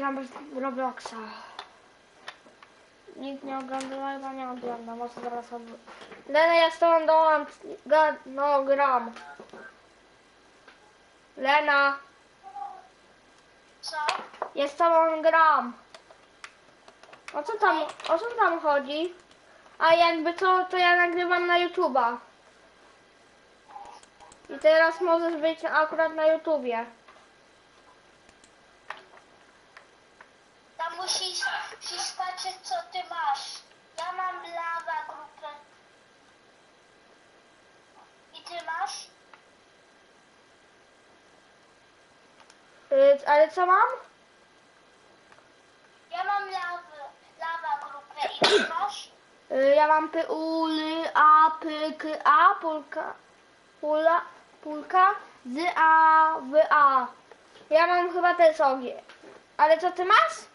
gram w Robloxa. Nikt nie ogląda, chyba nie ogląda, może zaraz ob... Lena, ja z tobą dołam, ga, no gram. Lena, Co? ja z tobą gram. O co tam, o co tam chodzi? A jakby co, to ja nagrywam na YouTube'a. I teraz możesz być akurat na YouTubie. Tam musisz, musisz patrzeć, co ty masz. Ja mam lawa grupę. I ty masz? Y, ale co mam? Ja mam lawę, lawa grupę. I ty masz? Y, Ja mam u, l, a, p, k, a, pulka, pula, pulka, z, a, w, a. Ja mam chyba te sobie. Ale co ty masz?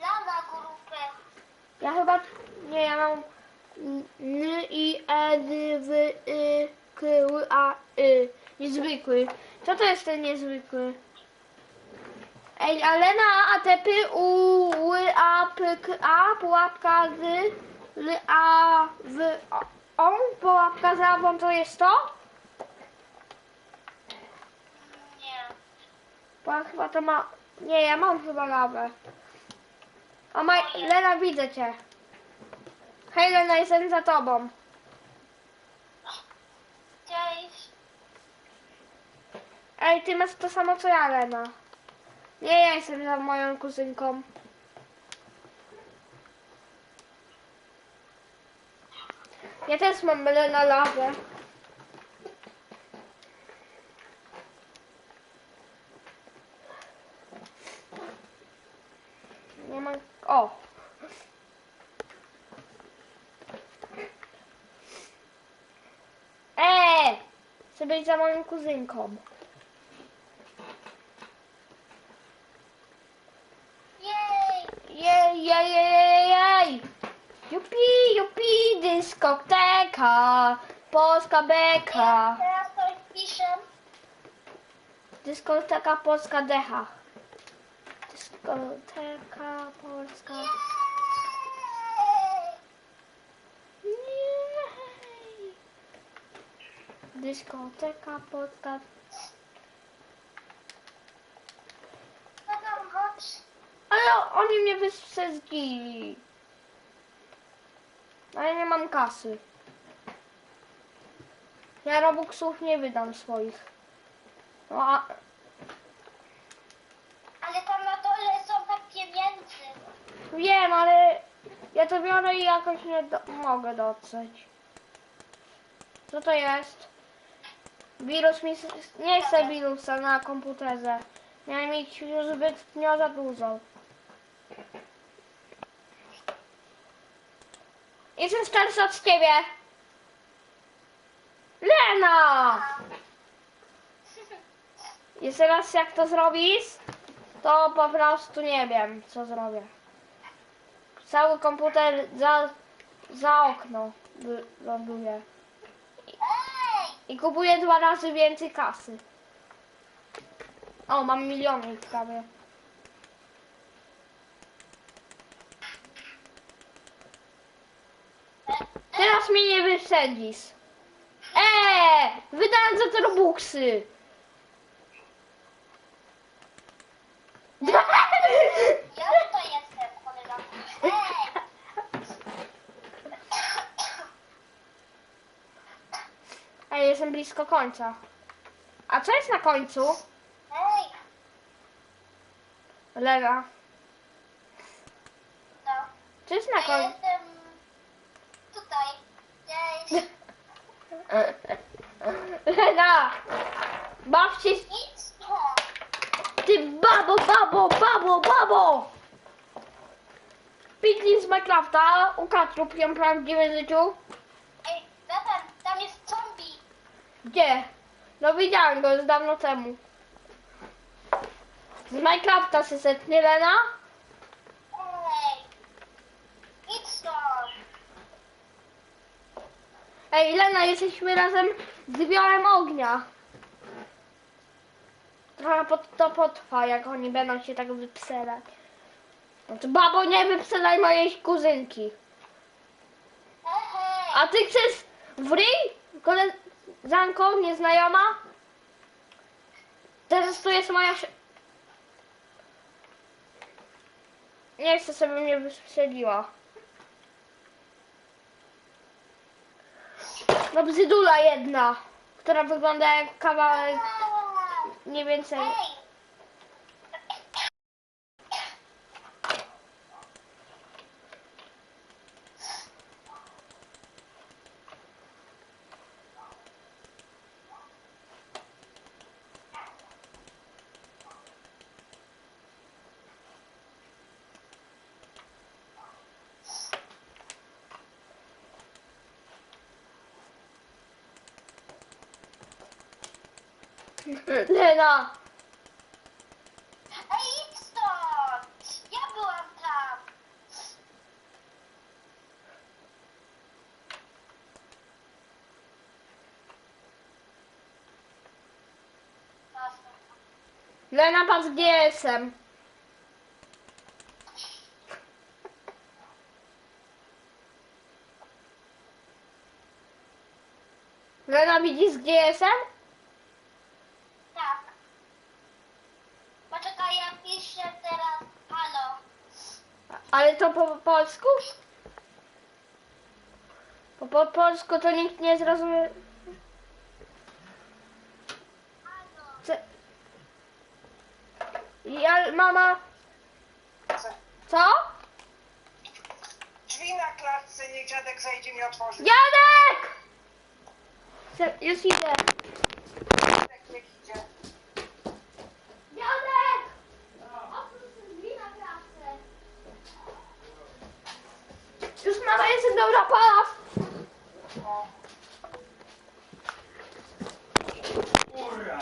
Lawa grupę. Ja chyba, nie, ja mam n, i, e, d, w, y, k, ł, a, y. Niezwykły. Co to jest ten niezwykły? Ej, Alena, a te py, u, ły, a, p, k, a, pułapka z, l, a, w, o, pułapka z lawą, to jest to? Nie. Bo ja chyba to ma, nie, ja mam chyba lawę. O, ma, Lena, widzę cię. Hej, Lena, jestem za tobą. Cześć. Ej, ty masz to samo co ja, Lena. Nie, ja jestem za moją kuzynką. Ja też mam Lena lawę. Nie ma... O! Eee! Chcę być za moją kuzynką. Jej. Jej, jej, jej! Jupi, jupi, dyskoteka, polska beka. Teraz coś piszę. Dyskoteka polska decha. Dyskoteka polska. Jej. Dyskoteka polska. No tam chodź. Ale oni mnie wysadzili. A ja nie mam kasy. Ja robuxów nie wydam swoich. No a Ale tam na dole są tak pieniędzy. Wiem, ale ja to biorę i jakoś nie do, mogę dotrzeć. Co to jest? Wirus mi... Nie chcę wirusa na komputerze. Miałem mieć już zbytnio za dużo. Jestem starsza od ciebie. Lena! Jeszcze raz jak to zrobisz, to po prostu nie wiem, co zrobię. Cały komputer za, za okno ląduje. I kupuję dwa razy więcej kasy. O, mam miliony prawie. Teraz mnie nie wysadzisz. Eee! Wydałem za te robuxy. Ja tutaj jestem, kolega. Ej! Ej, jestem blisko końca. A co jest na końcu? Ej! Lega. No. Co jest na Ja końcu? jestem tutaj. Lena! Bawcie się... Stąd. Ty babo, babo, babo, babo! Piglin z Minecrafta ukradł ją w prawdziwym życiu. Ej, Nathan, tam jest zombie. Gdzie? No widziałem go już dawno temu. Z Minecrafta się setnie, Lena? Ej! Lena, jesteśmy razem z Wiolem Ognia. trochę pot- to potrwa, jak oni będą się tak wypselać. To babo, nie wypselaj mojej kuzynki. A ty chcesz w ryj? Koleżanko, nieznajoma? Teraz tu jest moja... Nie chcę, żeby mnie wystrzeliła. No brzydula jedna, która wygląda jak kawałek, nie więcej. Lena! Ej, idź stąd! Ja byłam tam! Lena, patrz gdzie jestem. Lena, widzisz gdzie jestem? Tak. Poczekaj, ja piszę teraz halo. Ale to po polsku? Po, po polsku to nikt nie zrozumie. Co? Ja, mama, co? Drzwi na klatce, niech dziadek zajdzie mi otworzy. Dziadek! Se- Już idę. Dziadek niech idzie. Dziadek! Otwórz drzwi na klatce. Już mama jestem dobra, pas! O. Kurwa.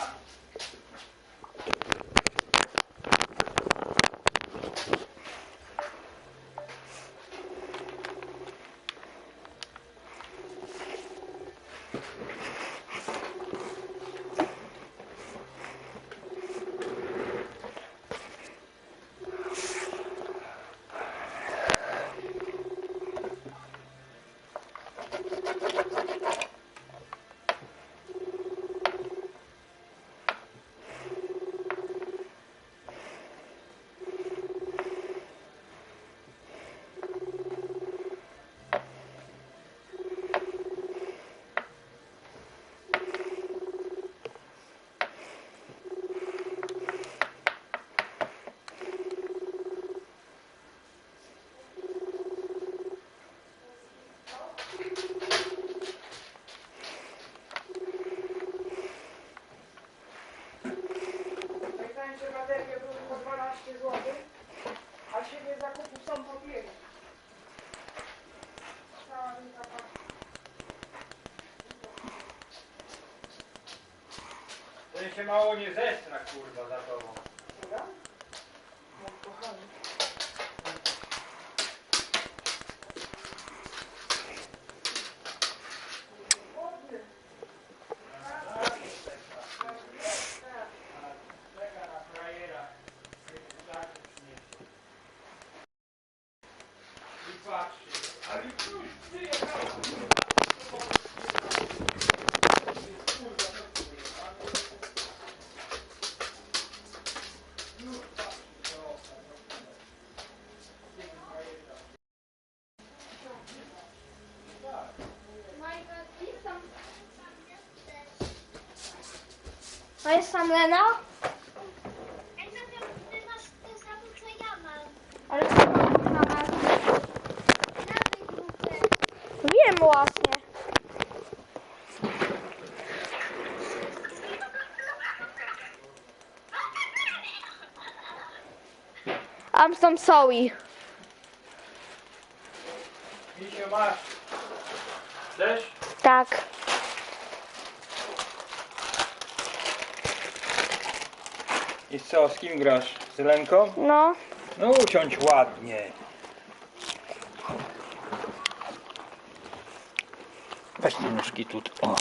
Pamiętam, że baterie były po 12 zł, a siebie zakupów są po 5. Cała mi taka... Ten się mało nie zestra, kurwa, za tobą. Dobra? No, kochany. Ładny. Czeka na frajera. Tak, przyniesie. I patrzy. Ale tu przyjechała. A jest tam Lena? To to samo, co mam. Ale mama? Wiem właśnie. I'm so sorry. Misio, masz. Chcesz? Tak. I co, z kim grasz? Z Lenką? No. No usiądź ładnie. Weź te nóżki tu. O.